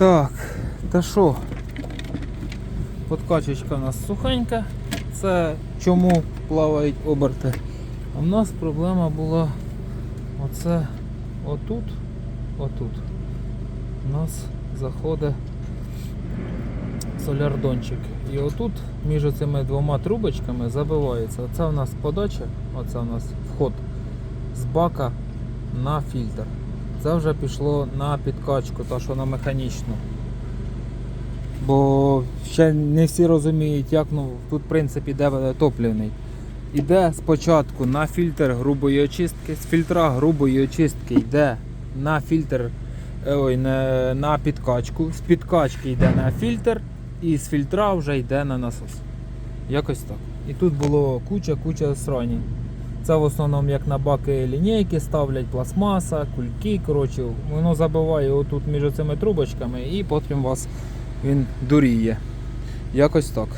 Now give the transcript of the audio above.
Так, та що? Подкачечка у нас сухенька. Це чому плавають оберти. А в нас проблема була оце отут, отут. У нас заходить солярдончик. І отут між цими двома трубочками забивається. Оце у нас подача, оце у нас вход з бака на фільтр. Це вже пішло на підкачку, та що на механічну. Бо ще не всі розуміють, як ну, тут в принципі де топливний. Іде спочатку на фільтр грубої очистки, з фільтра грубої очистки йде на фільтр, е, ой, на, на підкачку, з підкачки йде на фільтр і з фільтра вже йде на насос. Якось так. І тут було куча-куча срані. Це в основному як на баки лінійки ставлять, пластмаса, кульки. Коротше, воно забиває отут між цими трубочками і потім вас він дуріє. Якось так.